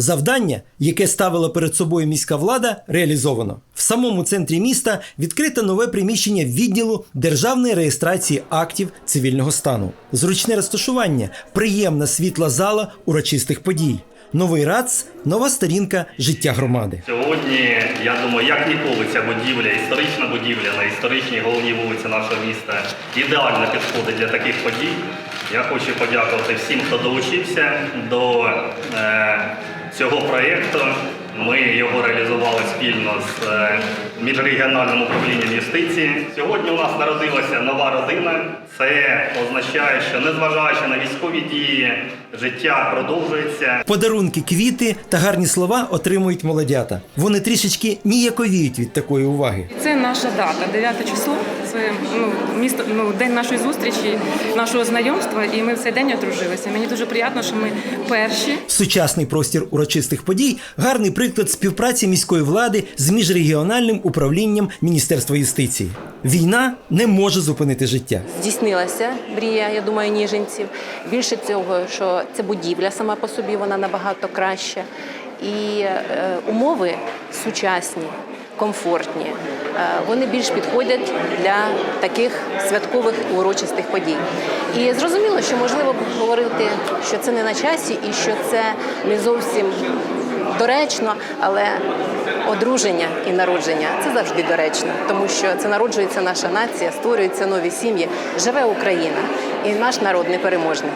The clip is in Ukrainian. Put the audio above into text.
Завдання, яке ставила перед собою міська влада, реалізовано. В самому центрі міста відкрите нове приміщення відділу державної реєстрації актів цивільного стану, зручне розташування, приємна світла зала урочистих подій. Новий РАЦ, нова сторінка життя громади. Сьогодні, я думаю, як ніколи ця будівля, історична будівля на історичній головній вулиці нашого міста ідеально підходить для таких подій. Я хочу подякувати всім, хто долучився до цього проєкту. Ми його реалізували спільно з е, міжрегіональним управлінням юстиції. Сьогодні у нас народилася нова родина. Це означає, що незважаючи на військові дії, життя продовжується. Подарунки, квіти та гарні слова отримують молодята. Вони трішечки ніяковіють від такої уваги. Це наша дата, 9 число. Це ну, місто, ну, день нашої зустрічі, нашого знайомства, і ми в цей день одружилися. Мені дуже приємно, що ми перші. Сучасний простір урочистих подій гарний приклад співпраці міської влади з міжрегіональним управлінням Міністерства юстиції. Війна не може зупинити життя. здійснилася мрія, я думаю, ніженців. Більше цього, що ця будівля сама по собі вона набагато краща. І е, умови сучасні, комфортні, е, вони більш підходять для таких святкових і урочистих подій. І зрозуміло, що можливо говорити, що це не на часі і що це не зовсім доречно, але одруження і народження це завжди доречно, тому що це народжується наша нація, створюються нові сім'ї, живе Україна, і наш народ непереможний.